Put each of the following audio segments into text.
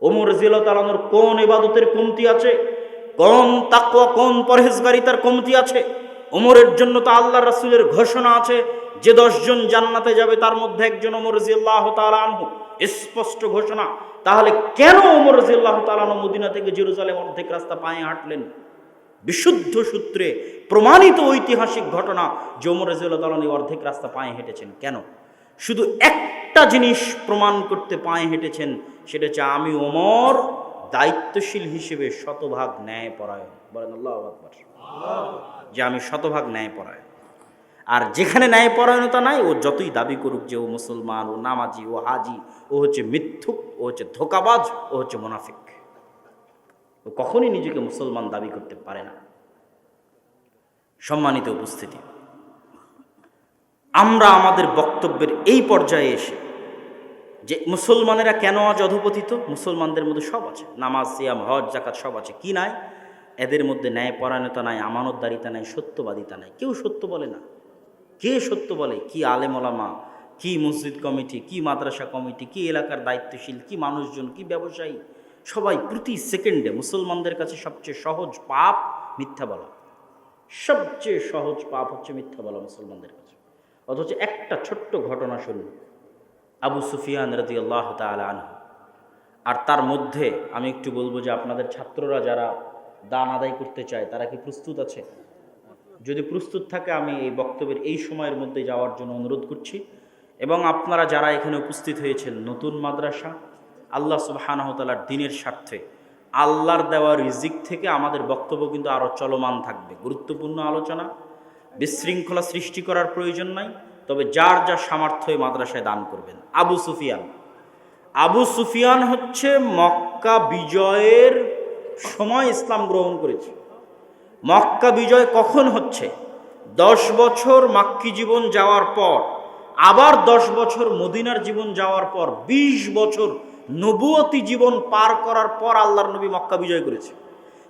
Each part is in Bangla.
ওমর জিলতালানোর কোন ইবাদতের কমতি আছে? কোন তাকওয়া, কোন পরহেজগারিতার কমতি আছে? ওমরের জন্য তো আল্লাহ রাসূলের ঘোষণা আছে, যে দশজন জান্নাতে যাবে, তার মধ্যে একজন ওমর জিল্লাহ তালানহু স্পষ্ট ঘোষণা। তাহলে কেন ওমর জিল্লাহ তালানহু মদিনা থেকে জেরুজালেম অর্ধেক রাস্তা পায়ে হাঁটলেন? বিশুদ্ধ সূত্রে প্রমাণিত ঐতিহাসিক ঘটনা যে ওমর তালানি অর্ধেক রাস্তা পায়ে হেঁটেছেন। কেন? শুধু একটা জিনিস প্রমাণ করতে পায়ে হেঁটেছেন সেটা হচ্ছে আমি ওমর দায়িত্বশীল হিসেবে শতভাগ ন্যায় পরায়ণ বলেন আল্লাহ আকবর। যে আমি শতভাগ ন্যায় পরায়ণ আর যেখানে ন্যায় পরায়ণতা নাই, ও যতই দাবি করুক যে ও মুসলমান, ও নামাজি, ও হাজি, ও হচ্ছে মিথ্যুক, ও হচ্ছে ধোকাবাজ, ও হচ্ছে মোনাফিক। ও কখনই নিজেকে মুসলমান দাবি করতে পারে না। সম্মানিত উপস্থিতি। আমরা আমাদের বক্তব্যের এই পর্যায়ে এসে যে মুসলমানেরা কেন আজ অধপতিত? মুসলমানদের মধ্যে সব আছে। নামাজ, সিয়াম, হজ জাকাত সব আছে। কি নাই? এদের মধ্যে ন্যায় পরায়ণতা নাই, আমানতদারিতা নাই, সত্যবাদিতা নাই। কেউ সত্য বলে না। কে সত্য বলে? কি আলেম ওলামা, কি মসজিদ কমিটি, কি মাদ্রাসা কমিটি, কি এলাকার দায়িত্বশীল, কি মানুষজন, কি ব্যবসায়ী? সবাই প্রতি সেকেন্ডে মুসলমানদের কাছে সবচেয়ে সহজ পাপ মিথ্যা বলা। সবচেয়ে সহজ পাপ হচ্ছে মিথ্যা বলা মুসলমানদের কাছে। অথচ একটা ছোট্ট ঘটনা শুনুন। আবু সুফিয়ান রাজি আল্লাহ আনহু। আর তার মধ্যে আমি একটু বলব যে আপনাদের ছাত্ররা যারা দান আদায় করতে চায়, তারা কি প্রস্তুত আছে? যদি প্রস্তুত থাকে, আমি এই বক্তব্যের এই সময়ের মধ্যে যাওয়ার জন্য অনুরোধ করছি। এবং আপনারা যারা এখানে উপস্থিত হয়েছেন, নতুন মাদ্রাসা, আল্লাহ সুবাহানহতালার দিনের স্বার্থে আল্লাহর দেওয়া রিজিক থেকে আমাদের বক্তব্য কিন্তু আরও চলমান থাকবে। গুরুত্বপূর্ণ আলোচনা, বিশৃঙ্খলা সৃষ্টি করার প্রয়োজন নাই। তবে যার যা সামর্থ্য মাদ্রাসায় দান করবেন। আবু সুফিয়ান। আবু সুফিয়ান হচ্ছে মক্কা বিজয়ের সময় ইসলাম গ্রহণ করেছে। মক্কা বিজয় কখন হচ্ছে? দশ বছর মাক্কি জীবন যাওয়ার পর, আবার দশ বছর মদিনার জীবন যাওয়ার পর ২০ বছর নবুয়তি জীবন পার করার পর আল্লাহর নবী মক্কা বিজয় করেছে।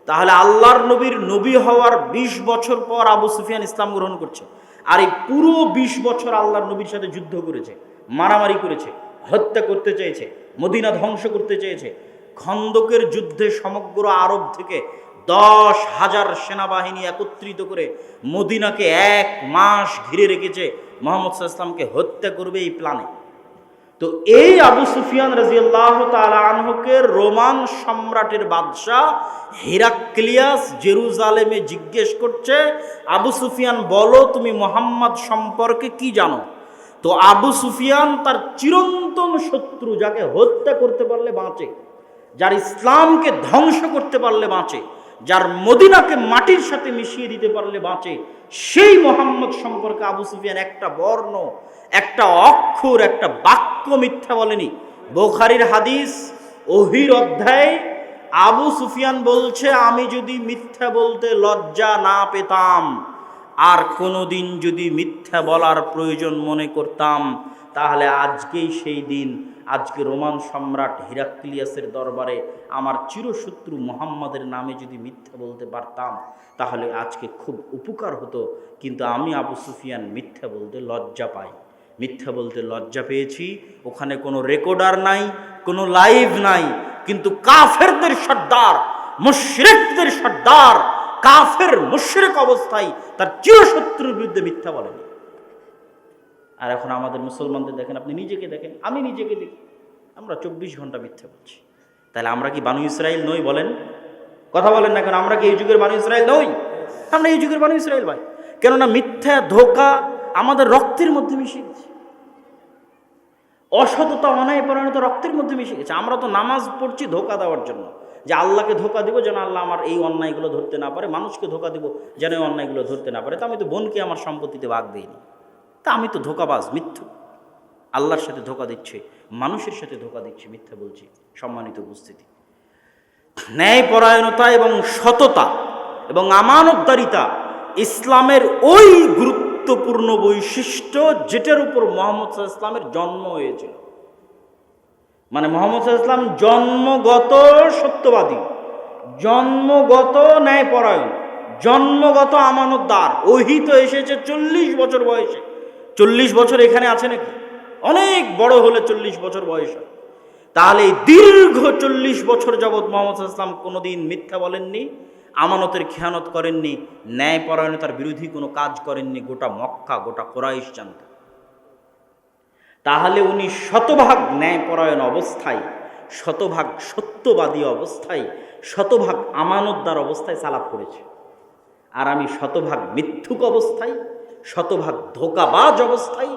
তাহলে আল্লাহর নবীর নবী হওয়ার ২০ বছর পর আবু সুফিয়ান ইসলাম গ্রহণ করছে। আর এই পুরো ২০ বছর আল্লাহর নবীর সাথে যুদ্ধ করেছে, মারামারি করেছে, হত্যা করতে চেয়েছে, মদিনা ধ্বংস করতে চেয়েছে। খন্দকের যুদ্ধে সমগ্র আরব থেকে দশ হাজার সেনাবাহিনী একত্রিত করে মদিনাকে এক মাস ঘিরে রেখেছে। মোহাম্মদ ইসলামকে হত্যা করবে এই প্ল্যানে। তো এই আবু সুফিয়ান রাজিয়াল্লাহ তালা আনহকে রোমান সম্রাটের বাদশাহ হিরাক্লিয়াস জেরুজালেমে জিজ্ঞেস করছে, আবু সুফিয়ান, বলো তুমি মোহাম্মদ সম্পর্কে কি জানো? তো আবু সুফিয়ান তার চিরন্তন শত্রু যাকে হত্যা করতে পারলে বাঁচে, যার ইসলামকে ধ্বংস করতে পারলে বাঁচে যার মদিনাকে মাটির সাথে মিশিয়ে দিতে পারলে বাঁচে, সেই মোহাম্মদ সম্পর্কে আবু সুফিয়ান একটা বর্ণ, একটা অক্ষর, একটা বাক্য মিথ্যা বলেনি। বোখারির হাদিস, ওহির অধ্যায় আবু সুফিয়ান বলছে, আমি যদি মিথ্যা বলতে লজ্জা না পেতাম, আর কোনোদিন যদি মিথ্যা বলার প্রয়োজন মনে করতাম, তাহলে আজকেই সেই দিন আজকে রোমান সম্রাট হিরাক্লিয়াসের দরবারে আমার চিরশত্রু মোহাম্মদের নামে যদি মিথ্যা বলতে পারতাম, তাহলে আজকে খুব উপকার হতো। কিন্তু আমি আবু সুফিয়ান মিথ্যা বলতে লজ্জা পাই। মিথ্যা বলতে লজ্জা পেয়েছি। ওখানে কোনো রেকর্ডার নাই, কোনো লাইভ নাই। কিন্তু কাফেরদের সর্দার, মুশরিকদের সর্দার, কাফের মুশরিক অবস্থায় তার চিরশত্রুর বিরুদ্ধে মিথ্যা বলেনি। আর এখন আমাদের মুসলমানদের দেখেন, আপনি নিজেকে দেখেন, আমি নিজেকে দেখি। আমরা চব্বিশ ঘণ্টা মিথ্যা বলছি। তাহলে আমরা কি বানু ইসরায়েল নই বলেন? কথা বলেন না কেন, আমরা কি এই যুগের বানু ইসরায়েল নই? আমরা এই যুগের বানু ইসরায়েল ভাই। কেননা মিথ্যা, ধোকা আমাদের রক্তের মধ্যে মিশে গেছে অসততা অনায় পরায়ণতা রক্তের মধ্যে মিশে গেছে আমরা তো নামাজ পড়ছি ধোকা দেওয়ার জন্য। যে আল্লাহকে ধোকা দিব যেন আল্লাহ আমার এই অন্যায়গুলো ধরতে না পারে, মানুষকে ধোকা দিব যেন এই অন্যায়গুলো ধরতে না পারে। তা আমি তো বোনকে আমার সম্পত্তিতে ভাগ দিইনি। তা আমি তো ধোকাবাজ, মিথ্যু। আল্লাহর সাথে ধোকা দিচ্ছে, মানুষের সাথে ধোকা দিচ্ছে, মিথ্যা বলছি, সম্মানিত উপস্থিতি। ন্যায় পরায়ণতা এবং সততা এবং আমানতদারিতা ইসলামের ওই গুরুত্বপূর্ণ বৈশিষ্ট্য যেটার উপর মোহাম্মদ ইসলামের জন্ম হয়েছিল। মানে মোহাম্মদ ইসলাম জন্মগত সত্যবাদী, জন্মগত ন্যায়পরায়ণ, জন্মগত আমানতদার। ওহি তো এসেছে চল্লিশ বছর বয়সে। চল্লিশ বছর এখানে আছে নাকি? অনেক বড় হলে চল্লিশ বছর বয়স হয়। তাহলে দীর্ঘ চল্লিশ বছর যাবৎ মোহাম্মদ ইসলাম কোনোদিন মিথ্যা বলেননি, আমানতের খেয়ানত করেননি, ন্যায়পরায়ণতার বিরোধী কোনো কাজ করেননি, গোটা মক্কা, গোটা কোরাইশ জানত। তাহলে উনি শতভাগ ন্যায়পরায়ণ অবস্থায়, শতভাগ সত্যবাদী অবস্থায়, শতভাগ আমানতদার অবস্থায় সালাপ করেছে আর আমি শতভাগ মিথ্যুক অবস্থায় শতভাগ ধোকাবাজ অবস্থায়,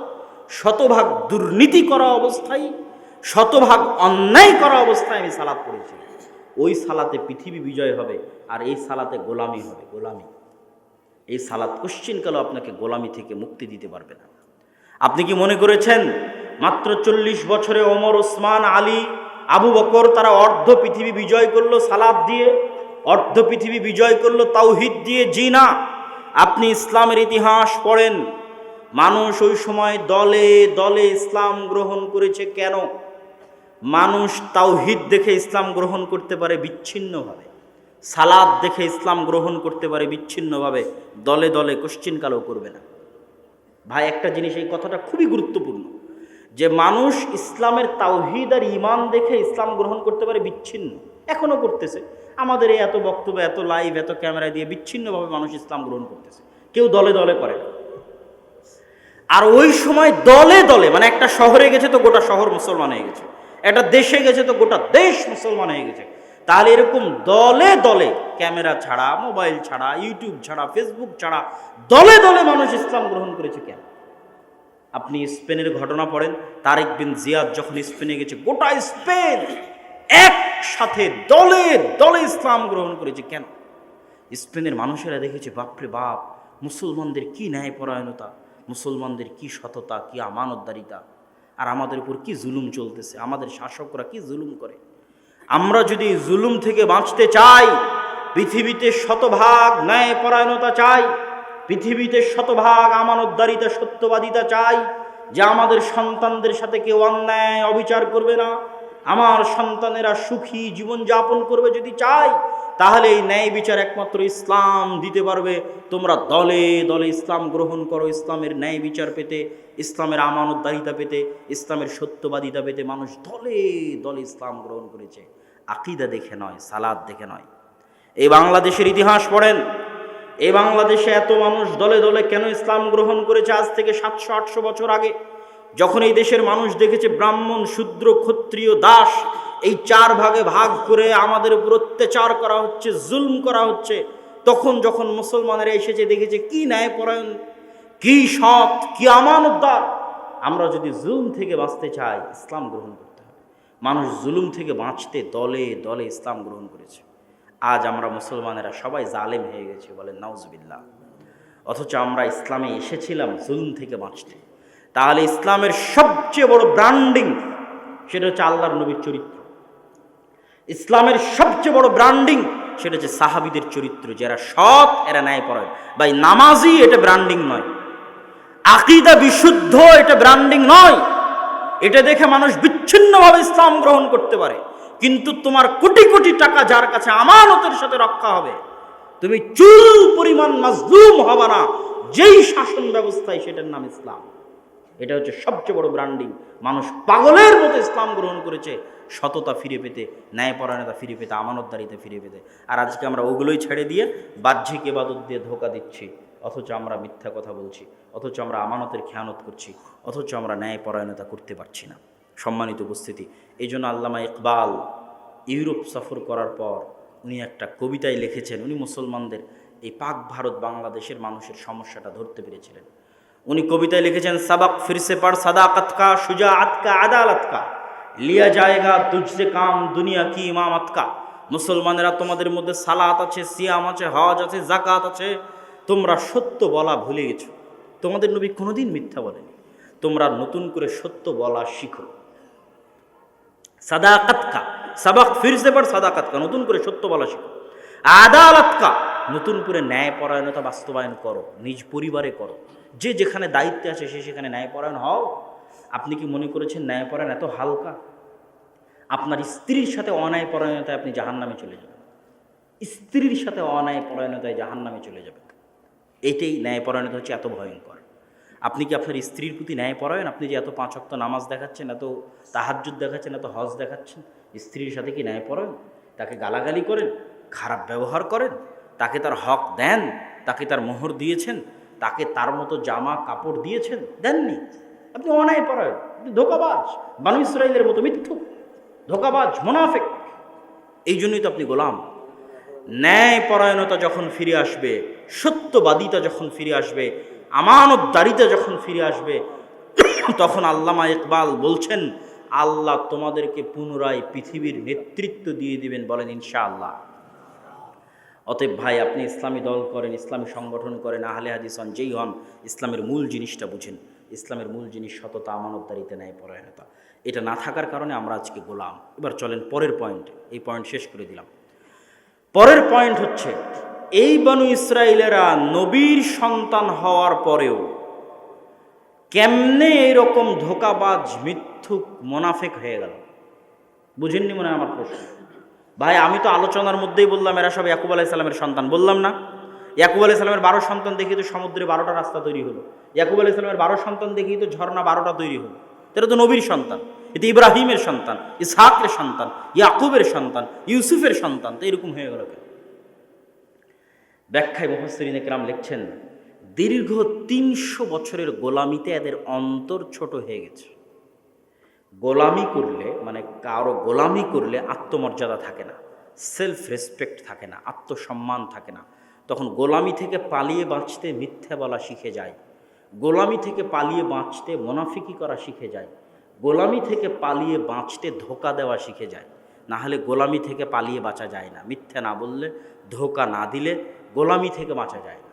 শতভাগ দুর্নীতি করা অবস্থায়, শতভাগ অন্যায় করা অবস্থায় আমি সালাত পড়েছি। ওই সালাতে পৃথিবী বিজয় হবে আর এই সালাতে গোলামি হবে, গোলামি। এই সালাত কোশ্চিনকালও আপনাকে গোলামি থেকে মুক্তি দিতে পারবে না। আপনি কি মনে করেছেন, মাত্র চল্লিশ বছরে ওমর, ওসমান, আলী, আবু বকর তারা অর্ধ পৃথিবী বিজয় করল সালাদ দিয়ে, অর্ধ পৃথিবী বিজয় করল তাওহিদ দিয়ে, জি না? আপনি ইসলামের ইতিহাস পড়েন, মানুষ ওই সময় দলে দলে ইসলাম গ্রহণ করেছে কেন? মানুষ তাওহিদ দেখে ইসলাম গ্রহণ করতে পারে বিচ্ছিন্নভাবে, সালাদ দেখে ইসলাম গ্রহণ করতে পারে বিচ্ছিন্নভাবে, দলে দলে কোশ্চিনকালও করবে না। ভাই, একটা জিনিস, এই কথাটা খুবই গুরুত্বপূর্ণ, যে মানুষ ইসলামের তাওহিদ আর ইমান দেখে ইসলাম গ্রহণ করতে পারে বিচ্ছিন্ন এখনও করতেছে। আমাদের এই এত বক্তব্য, এত লাইভ এত ক্যামেরা দিয়ে বিচ্ছিন্নভাবে মানুষ ইসলাম গ্রহণ করতেছে। কেউ দলে দলে করে না। আর ওই সময় দলে দলে মানে একটা শহরে গেছে তো গোটা শহর মুসলমান হয়ে গেছে। একটা দেশে গেছে তো গোটা দেশ মুসলমান হয়ে গেছে। তাহলে এরকম দলে দলে ক্যামেরা ছাড়া মোবাইল ছাড়া ইউটিউব ছাড়া ফেসবুক ছাড়া, দলে দলে মানুষ ইসলাম গ্রহণ করেছে কেন? আপনি স্পেনের ঘটনা পড়েন, তারেক বিন জিয়াদ যখন স্পেনে গেছে, গোটা স্পেন একসাথে দলে দলে ইসলাম গ্রহণ করেছে কেন? স্পেনের মানুষেরা দেখেছে, বাপরে বাপ, মুসলমানদের কি ন্যায়পরায়ণতা, মুসলমানদের কি সততা, কি আমানতদারিতা, আর আমাদের উপর কি জুলুম চলতেছে, আমাদের শাসকরা কি জুলুম করে? আমরা যদি জুলুম থেকে বাঁচতে চাই, পৃথিবীতে শতভাগ ন্যায়পরায়ণতা চাই, পৃথিবীতে শতভাগ আমানতদারিতা, সত্যবাদিতা চাই, যে আমাদের সন্তানদের সাথে কেউ অন্যায় অবিচার করবে না আমার সন্তানেরা সুখী জীবনযাপন করবে যদি চাই তাহলে এই ন্যায় বিচার একমাত্র ইসলাম দিতে পারবে। তোমরা দলে দলে ইসলাম গ্রহণ করো, ইসলামের ন্যায় বিচার পেতে, ইসলামের আমানতদারিতা পেতে, ইসলামের সত্যবাদিতা পেতে মানুষ দলে দলে ইসলাম গ্রহণ করেছে। আকিদা দেখে নয়, সালাদ দেখে নয়। এই বাংলাদেশের ইতিহাস পড়েন, এই বাংলাদেশে এত মানুষ দলে দলে কেন ইসলাম গ্রহণ করেছে আজ থেকে সাতশো আটশো বছর আগে? যখন এই দেশের মানুষ দেখেছে ব্রাহ্মণ, শূদ্র, ক্ষত্রিয়, দাস, এই চার ভাগে ভাগ করে আমাদের উপর অত্যাচার করা হচ্ছে, জুলম করা হচ্ছে, তখন যখন মুসলমানেরা এসেছে, দেখেছে কি ন্যায়পরায়ণ, কি সৎ, কি আমানতদার, আমরা যদি জুলুম থেকে বাঁচতে চাই, ইসলাম গ্রহণ করতে হবে। মানুষ জুলুম থেকে বাঁচতে দলে দলে ইসলাম গ্রহণ করেছে। আজ আমরা মুসলমানেরা সবাই জালেম হয়ে গেছে বলেন নাউজবিল্লাহ। অথচ আমরা ইসলামে এসেছিলাম জুলুম থেকে বাঁচতে। তাহলে ইসলামের সবচেয়ে বড় ব্র্যান্ডিং সেটা হচ্ছে আল্লাহর নবীর চরিত্র। ইসলামের সবচেয়ে বড় ব্র্যান্ডিং সেটা হচ্ছে সাহাবিদের চরিত্র, যারা সৎ, এরা ন্যায় পড়ে বা এই নামাজি এটা ব্র্যান্ডিং নয়। আকিদা বিশুদ্ধ এটা ব্র্যান্ডিং নয়। এটা দেখে মানুষ বিচ্ছিন্নভাবে ইসলাম গ্রহণ করতে পারে। কিন্তু তোমার কোটি কোটি টাকা যার কাছে আমানতের সাথে রক্ষা হবে, তুমি চুল পরিমাণ মাজলুম হবে না। যেই শাসন ব্যবস্থায় সেটার নাম ইসলাম। এটা হচ্ছে সবচেয়ে বড় ব্র্যান্ডিং মানুষ পাগলের মতো ইসলাম গ্রহণ করেছে, সততা ফিরে পেতে, ন্যায়পরায়ণতা ফিরে পেতে, আমানতদারিতে ফিরে পেতে। আর আজকে আমরা ওগুলোই ছেড়ে দিয়ে বাহ্যিক এবাদত দিয়ে ধোকা দিচ্ছি, অথচ আমরা মিথ্যা কথা বলছি, অথচ আমরা আমানতের খেয়ানত করছি, অথচ আমরা ন্যায়পরায়ণতা করতে পারছি না। সম্মানিত উপস্থিতি, এই জন্য আল্লামা ইকবাল ইউরোপ সফর করার পর উনি একটা কবিতায় লিখেছেন, উনি মুসলমানদের এই পাক ভারত বাংলাদেশের মানুষের সমস্যাটা ধরতে পেরেছিলেন। উনি কবিতায় লিখেছেন, সাবাক ফিরসে পার সাদাকত কা সুজা আতকা আদালত কা। লিয়া জায়গা তুঝসে কাম, দুনিয়া কি ইমামত কা। মুসলমানেরা তোমাদের মধ্যে সালাত আছে, সিয়াম আছে, হজ আছে জাকাত আছে। তোমরা সত্য বলা ভুলে গেছো। তোমাদের নবী কোনোদিন মিথ্যা বলেনি। তোমরা নতুন করে সত্য বলা শিখো। সাদাকাত কা, সাবাক ফিরসে পার সাদাকাত কা, নতুন করে সত্য বলা শিখো। আদালত কা নতুন করে ন্যায়পরায়ণতা বাস্তবায়ন করো, নিজ পরিবারে করো। যে যেখানে দায়িত্বে আছে, সে সেখানে ন্যায়পরায়ণ হও। আপনি কি মনে করেছেন ন্যায়পরায়ণ এত হালকা? আপনার স্ত্রীর সাথে অন্যায়পরায়ণতায় আপনি জাহান্নামে চলে যাবেন। স্ত্রীর সাথে অন্যায়পরায়ণতায় জাহান্নামে চলে যাবেন। এটাই ন্যায়পরায়ণতা হচ্ছে এত ভয়ঙ্কর। আপনি কি আপনার স্ত্রীর প্রতি ন্যায় পরায়ণ? আপনি যে এত পাঁচ অক্ত নামাজ দেখাচ্ছেন, এত তাহাজ্জুদ দেখাচ্ছেন, এত হজ দেখাচ্ছেন, স্ত্রীর সাথে কি ন্যায় পরায়ণ? তাকে গালাগালি করেন, খারাপ ব্যবহার করেন তাকে তার হক দেন, তাকে তার মোহর দিয়েছেন, তাকে তার মতো জামা কাপড় দিয়েছেন, দেননি। আপনি অনায় পরায়ণ ধোকাবাজ, বানু ইসরায়েলের মতো মিথ্যু ধোকাবাজ, মোনাফেক। এই জন্যই তো আপনি গোলাম। ন্যায় পরায়ণতা যখন ফিরে আসবে, সত্যবাদিতা যখন ফিরে আসবে, আমানতদারিতা যখন ফিরে আসবে, তখন আল্লামা ইকবাল বলছেন, আল্লাহ তোমাদেরকে পুনরায় পৃথিবীর নেতৃত্ব দিয়ে দিবেন বলেন ইনশাআল্লাহ। অতএব ভাই, আপনি ইসলামী দল করেন, ইসলামী সংগঠন করেন, আহলে হাদিস হন যেই হন, ইসলামের মূল জিনিসটা বুঝেন। ইসলামের মূল জিনিস সততা, আমানতদারিতে, ন্যায় পরায়ণতা। এটা না থাকার কারণে আমরা আজকে গোলাম। এবার চলেন পরের পয়েন্ট এই পয়েন্ট শেষ করে দিলাম। পরের পয়েন্ট হচ্ছে, এই বানু ইসরায়েলেরা নবীর সন্তান হওয়ার পরেও কেমনে এরকম ধোকাবাজ, মিথ্যুক, মোনাফেক হয়ে গেল? বুঝেননি মনে হয় আমার প্রশ্ন? ভাই, আমি তো আলোচনার মধ্যেই বললাম এরা সব ইয়াকুব আলাহ সালামের সন্তান। বললাম না। ইয়াকুব আলাহ সালামের বারো সন্তান দেখি তো সমুদ্রে বারোটা রাস্তা তৈরি হলো। ইয়াকুব আলাহ সালামের বারো সন্তান দেখি তো ঝর্ণা বারোটা তৈরি হলো। এটা তো নবীর সন্তান। এতে ইব্রাহিমের সন্তান, ইসহাকের সন্তান, ইয়াকুবের সন্তান, ইউসুফের সন্তান। তো এরকম হয়ে গেল ব্যাখ্যায় মুহসরিন একরাম লিখছেন, দীর্ঘ তিনশো বছরের গোলামিতে এদের অন্তর ছোট হয়ে গেছে। গোলামি করলে মানে কারও গোলামি করলে আত্মমর্যাদা থাকে না সেলফ রেসপেক্ট থাকে না, আত্মসম্মান থাকে না। তখন গোলামি থেকে পালিয়ে বাঁচতে মিথ্যা বলা শিখে যায়। গোলামি থেকে পালিয়ে বাঁচতে মোনাফিকি করা শিখে যায়। গোলামি থেকে পালিয়ে বাঁচতে ধোকা দেওয়া শিখে যায়। না হলে গোলামি থেকে পালিয়ে বাঁচা যায় না। মিথ্যা না বললে, ধোকা না দিলে গোলামি থেকে বাঁচা যায় না।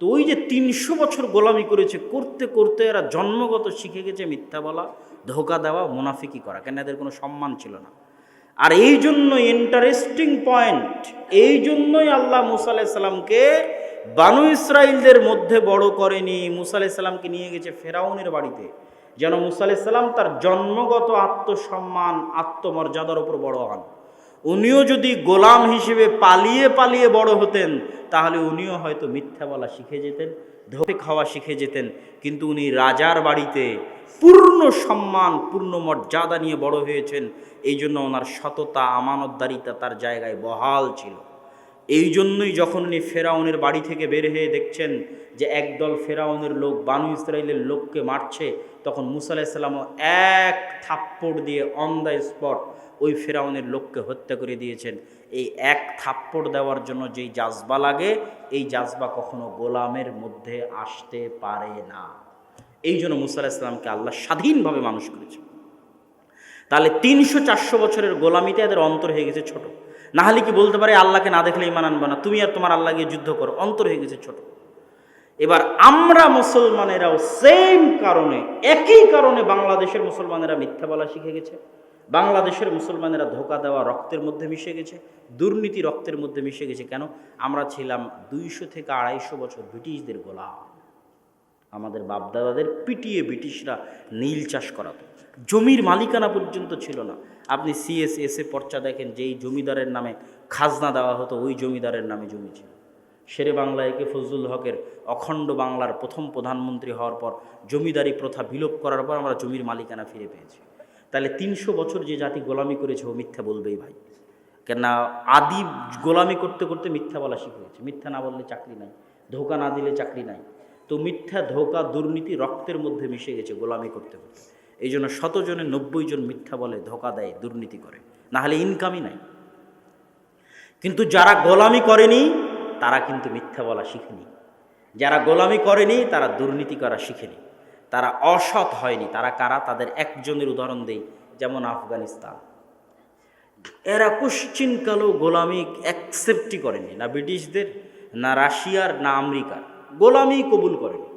তো ওই যে তিনশো বছর গোলামি করেছে, করতে করতে এরা জন্মগত শিখে গেছে মিথ্যা বলা, ধোকা দেওয়া, মুনাফিকি করা। কেন এদের কোনো সম্মান ছিল না। আর এই জন্য ইন্টারেস্টিং পয়েন্ট এই জন্যই আল্লাহ মুসা আলাইসাল্লামকে বানু ইসরায়েলদের মধ্যে বড় করেনি। মুসা আলাইসাল্লামকে নিয়ে গেছে ফেরাউনের বাড়িতে। যেন মুসা আলাইসাল্লাম তার জন্মগত আত্মসম্মান, আত্মমর্যাদার উপর বড় হন। উনিও যদি গোলাম হিসেবে পালিয়ে পালিয়ে বড় হতেন, তাহলে উনিও হয়তো মিথ্যা বলা শিখে যেতেন ধোপে খাওয়া শিখে যেতেন, কিন্তু উনি রাজার বাড়িতে পূর্ণ সম্মান, পূর্ণ মর্যাদা নিয়ে বড় হয়েছেন। এই জন্য ওনার সততা, আমানতদারিতা তার জায়গায় বহাল ছিল। এই জন্যই যখন উনি ফেরাউনের বাড়ি থেকে বের হয়ে দেখছেন যে একদল ফেরাউনের লোক, বানু ইসরায়েলের লোককে মারছে, তখন মুসা আলাহিসাল্লামও এক থাপ্পড় দিয়ে অন দ্য স্পট ওই ফেরাউনের লোককে হত্যা করে দিয়েছেন। এই এক থাপ্পড় দেওয়ার জন্য যেই জাজবা লাগে, এই জাজবা কখনো গোলামের মধ্যে আসতে পারে না। এই জন্য মুসা আলাহিসাল্লামকে আল্লাহ স্বাধীনভাবে মানুষ করেছে তাহলে তিনশো চারশো বছরের গোলামিতে এদের অন্তর হয়ে গেছে ছোট। না হলে কি বলতে পারে, আল্লাহকে না দেখলে ইমান আনবে না? তুমি আর তোমার আল্লাহ গিয়ে যুদ্ধ করো, অন্তর হয়ে গেছে ছোট। এবার আমরা মুসলমানেরাও সেম কারণে, একই কারণে বাংলাদেশের মুসলমানেরা মিথ্যা বলা শিখে গেছে। বাংলাদেশের মুসলমানেরা ধোকা দেওয়া রক্তের মধ্যে মিশে গেছে, দুর্নীতি রক্তের মধ্যে মিশে গেছে। কেন? আমরা ছিলাম দুইশো থেকে আড়াইশো বছর ব্রিটিশদের গোলাম। আমাদের বাপদাদাদের পিটিয়ে ব্রিটিশরা নীল চাষ করাতো। জমির মালিকানা পর্যন্ত ছিল না। আপনি সিএসএস এ পর্চা দেখেন, যেই জমিদারের নামে খাজনা দেওয়া হতো, ওই জমিদারের নামে জমি ছিল। শেরে বাংলা একে ফজলুল হকের অখণ্ড বাংলার প্রথম প্রধানমন্ত্রী হওয়ার পর জমিদারি প্রথা বিলোপ করার পর আমরা জমির মালিকানা ফিরে পেয়েছি। তাহলে তিনশো বছর যে জাতি গোলামি করেছে ও মিথ্যা বলবেই ভাই। কেননা আদি গোলামি করতে করতে মিথ্যা বলা শিখেছে মিথ্যা না বললে চাকরি নাই, ধোকা না দিলে চাকরি নাই। তো মিথ্যা, ধোকা, দুর্নীতি রক্তের মধ্যে মিশে গেছে গোলামি করতে করতে। এই জন্য শতজনে নব্বই জন মিথ্যা বলে ধোকা দেয়, দুর্নীতি করে। না হলে ইনকামই নাই। কিন্তু যারা গোলামি করেনি, তারা কিন্তু মিথ্যা বলা শিখেনি। যারা গোলামি করেনি, তারা দুর্নীতি করা শিখেনি। তারা অসৎ হয়নি, তারা কারা? তাদের একজনের উদাহরণ দেই, যেমন আফগানিস্তান। এরা কুশ্চিনকালেও গোলামি অ্যাকসেপ্টই করেনি, না ব্রিটিশদের, না রাশিয়ার, না আমেরিকার। গোলামি কবুল করেনি।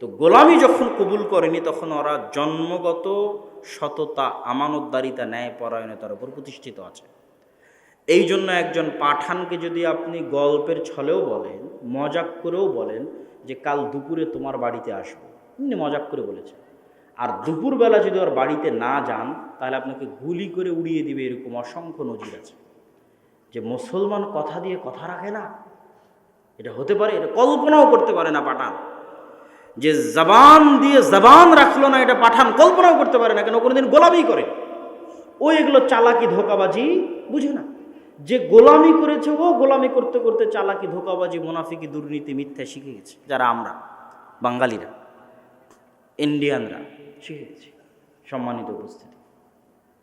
তো গোলামি যখন কবুল করেনি, তখন ওরা জন্মগত সততা, আমানতদারিতা ন্যায় পরায়ণতার উপর প্রতিষ্ঠিত আছে। এই জন্য একজন পাঠানকে যদি আপনি গল্পের ছলেও বলেন, মজাক করেও বলেন যে, কাল দুপুরে তোমার বাড়িতে আসব। এমনি মজাক করে বলেছে আর দুপুরবেলা যদি ওর বাড়িতে না যান, তাহলে আপনাকে গুলি করে উড়িয়ে দিবে এরকম অসংখ্য নজির আছে। যে মুসলমান কথা দিয়ে কথা রাখে না, এটা হতে পারে, এটা কল্পনাও করতে পারে না পাঠান। যে জবান দিয়ে জবান রাখল না, এটা পাঠান কল্পনাও করতে পারে না, কেন কোনোদিন গোলামি করে। ও এগুলো চালাকি ধোকাবাজি বুঝে না। যে গোলামি করেছে ও, গোলামি করতে করতে চালাকি ধোকাবাজি, মুনাফিকি দুর্নীতি, মিথ্যা শিখে গেছে, যারা আমরা, বাঙালিরা। ইন্ডিয়ানরা। ঠিক গেছি সম্মানিত উপস্থিতি।